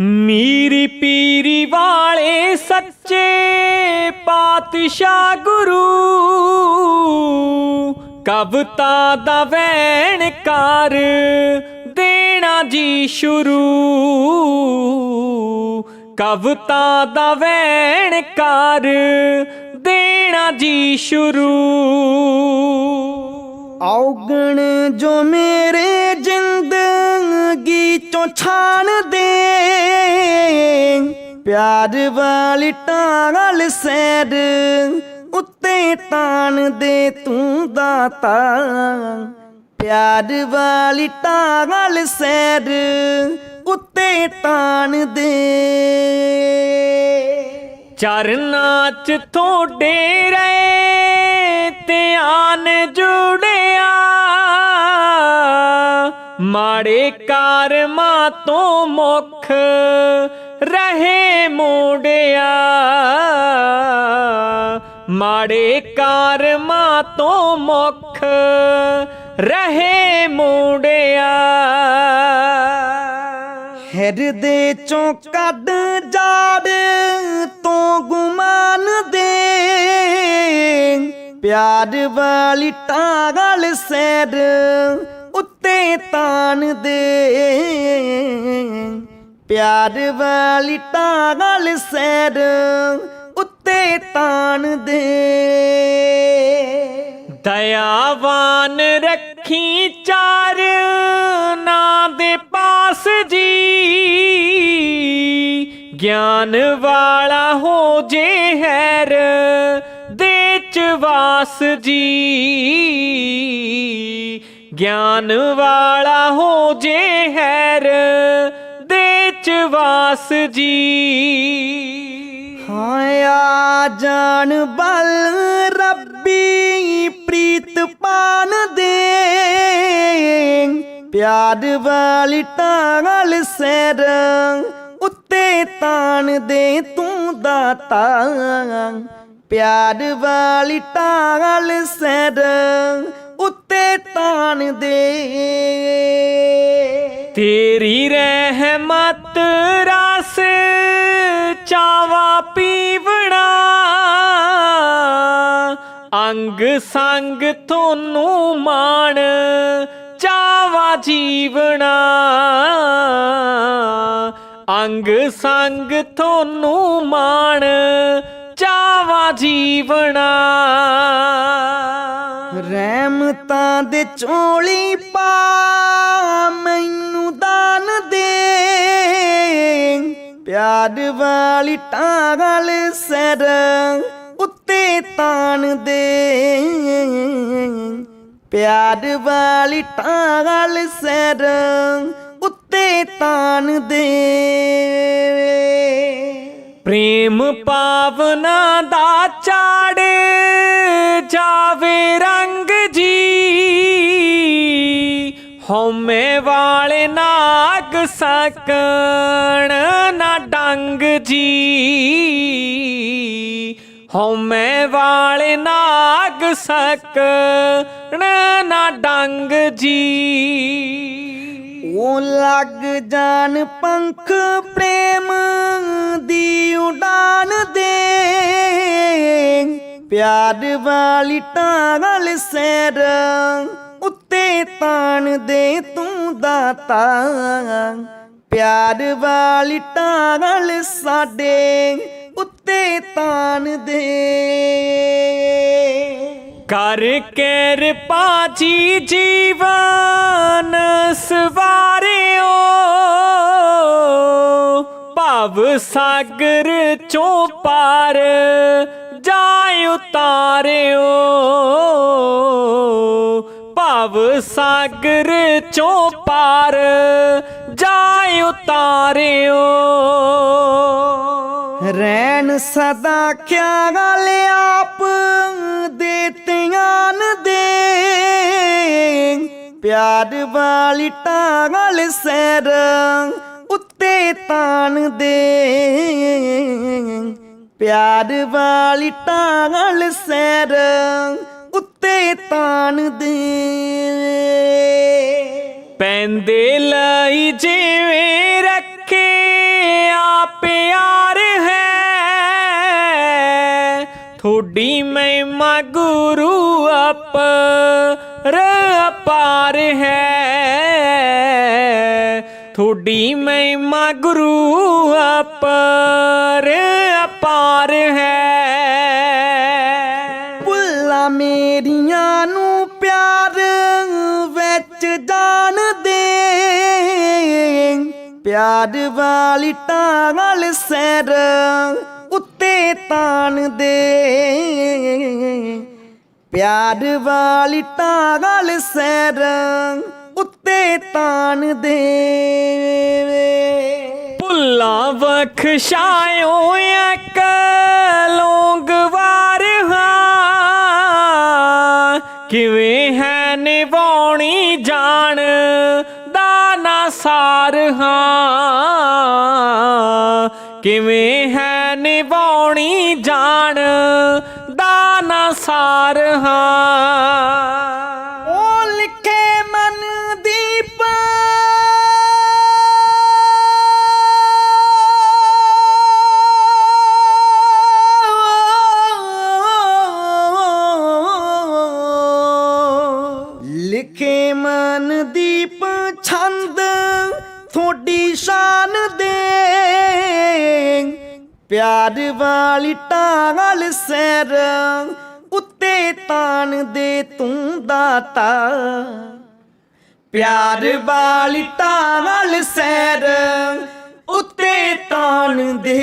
ਮੀਰੀ ਪੀਰੀ ਵਾਲੇ ਸੱਚੇ ਪਾਤਸ਼ਾਹ ਗੁਰੂ। ਕਵਤਾ ਦਾ ਵੈਣ ਕਰ ਦੇਣਾ ਜੀ ਸ਼ੁਰੂ। ਕਵਤਾ ਦਾ ਵੈਣ ਕਰ ਦੇਣਾ ਜੀ ਸ਼ੁਰੂ। ਔਗਣ ਜੋ ਮੇਰੇ ਜ਼ਿੰਦਗੀ ਚੋਂ ਛਾਣ ਦੇ ਪਿਆਰ ਵਾਲੀ ਟਾਂਗਲ ਸੈਰ ਉੱਤੇ ਤਾਣ ਦੇ ਤੂੰ ਦਾਤਾ। ਪਿਆਰ ਵਾਲੀ ਟਾਂਗਲ ਸੈਰ ਉੱਤੇ ਤਾਣ ਦੇ। ਚਰਨਾਂ ਚ ਥੋੜੇ ਰਹੇ ਧਿਆਨ ਜੁੜਿਆ। ਮਾੜੇ ਕਰਮਾਂ ਤੋਂ ਮੁਖ ਰਹੇ ਮੋੜਿਆ। ਮਾੜੇ ਕਰਮਾਂ ਤੋਂ ਮੁਖ ਰਹੇ ਮੋੜਿਆ। ਹਿਰਦੇ ਚੋਂ ਕੱਢ ਜਾੜ ਤੋਂ ਗੁਮਾਨ ਦੇ। ਪਿਆਰ ਵਾਲੀ ਟਾਗਲ ਸੈਰ ਉੱਤੇ ਤਾਨ ਦੇ। ਪਿਆਰ ਵਾਲੀ ਟਾਗਲ ਸੈਰ ਉੱਤੇ ਤਾਣ ਦੇ। ਦਇਆਵਾਨ ਰੱਖੀ ਚਾਰ ਨਾ ਦੇ ਪਾਸ ਜੀ। ਗਿਆਨ ਵਾਲਾ ਹੋ ਜੇ ਹੈਰ ਦੇ ਚ ਵਾਸ ਜੀ। ਗਿਆਨ ਵਾਲਾ ਹੋ ਜੇ ਹੈਰ ਚ ਜੀ। ਹਾਂ, ਆ ਜਾਣ ਬਲ ਰੱਬੀ ਪ੍ਰੀਤ ਪਾਨ ਦੇ। ਪਿਆਰ ਵਾਲੀ ਟਾਂਗਲ ਸੈਰ ਉੱਤੇ ਤਾਣ ਦੇ ਤੂੰ ਦਾਤਾ। ਪਿਆਰ ਵਾਲੀ ਟਾਂਗਲ ਸੈਰ ਉੱਤੇ ਤਾਣ ਦੇ। ਰਸ ਚਾਵਾ ਪੀਵਣਾ, ਅੰਗ ਸੰਗ ਤੁਹਾਨੂੰ ਮਾਣ, ਚਾਵਾ ਜੀਵਣਾ। ਅੰਗ ਸੰਗ ਤੁਹਾਨੂੰ ਮਾਣ, ਚਾਵਾ ਜੀਵਣਾ। ਰਹਿਮਤਾਂ ਦੇ ਚੋਲੀ ਪਾ ਪਿਆਰ ਵਾਲੀ ਟਾਗਲ ਸਰ ਉੱਤੇ ਤਾਣ ਦੇ। ਪਿਆਰ ਵਾਲੀ ਟਾਗਲ ਸਰ ਉੱਤੇ ਤਾਣ ਦੇ। ਪ੍ਰੇਮ ਪਾਵਨਾ ਦਾ ਚਾੜ ਜਾ ਹਉਮੈ ਵਾਲੇ ਨਾਗ ਸਕਣ ਨਾ ਡੰਗ ਜੀ। ਹਉਮੈ ਵਾਲੇ ਨਾਗ ਸਕਣ ਨਾ ਡੰਗ ਜੀ। ਉਹ ਲੱਗ ਜਾਣ ਪੰਖ ਪ੍ਰੇਮ ਦੀ ਉਡਾਨ ਦੇ। ਪਿਆਰ ਵਾਲੀ ਟਾਂਗਲ ਸੈਰ ਉੱਤੇ ਤਾਣ ਦੇ ਤੂੰ ਦਾਤਾ। ਪਿਆਰ ਵਾਲੀ ਟਾਂਗਲ ਸਾਡੇ ਉੱਤੇ ਤਾਣ ਦੇ। ਕਰ ਕਿਰਪਾ ਜੀ ਜੀਵਨ ਸਵਾਰਿਓ। ਭਵ ਸਾਗਰ ਚੋਂ ਪਾਰ ਜਾ ਉਤਾਰਿਓ ਭਵ ਸਾਗਰ ਚੋਂ ਪਾਰ ਜਾ ਉਤਾਰਿਓ। ਰੈਣ ਸਦਾ ਖਿਆਲ ਆਪ ਦੇ ਧਿਆਨ ਦੇ। ਪਿਆਰ ਵਾਲੀ ਟਾਗਲ ਸੈਰ ਉੱਤੇ ਤਾਣ ਦੇ। ਪਿਆਰ ਵਾਲੀ ਟਾਗਲ ਸੈਰ ਪੈਂਦੇ ਲਈ ਜਿਵੇਂ ਰੱਖੇ ਆ ਪਿਆਰ ਹੈ। ਥੋੜੀ ਮਹਿਮਾ ਗੁਰੂ ਆਪ ਰਪਾਰ ਹੈ। ਥੋੜੀ ਮਹਿਮਾ ਗੁਰੂ ਆਪ ਰਪਾਰ ਹੈ। ਪੁੱਲਾ ਮੇਰੀਆਂ ਨੂੰ ਪਿਆਰ ਵਾਲੀ ਟਾਂਗਲ ਸੈਰ ਉੱਤੇ ਤਾਣ ਦੇ। ਪਿਆਰ ਵਾਲੀ ਟਾਂਗਲ ਸੈਰ ਉੱਤੇ ਤਾਣ ਦੇ। ਭੁੱਲਾਂ ਬਖਸ਼ਾਇਓ ਇੱਕ ਸਾਰ ਹਾਂ। ਕਿਵੇਂ ਹੈ ਨਿਭਾਉਣੀ ਜਾਣ ਦਾ ਨਾ ਸਾਰ ਹਾਂ। ਦੀਪ ਛੰਦ ਥੋੜੀ ਸ਼ਾਨ ਦੇ ਪਿਆਰ ਵਾਲੀ ਟਾਂਗਲ ਸੈਰ, ਉੱਤੇ ਤਾਣ ਦੇ ਤੂੰ ਦਾਤਾ। ਪਿਆਰ ਵਾਲੀ ਟਾਂਗਲ ਸੈਰ, ਉੱਤੇ ਤਾਣ ਦੇ।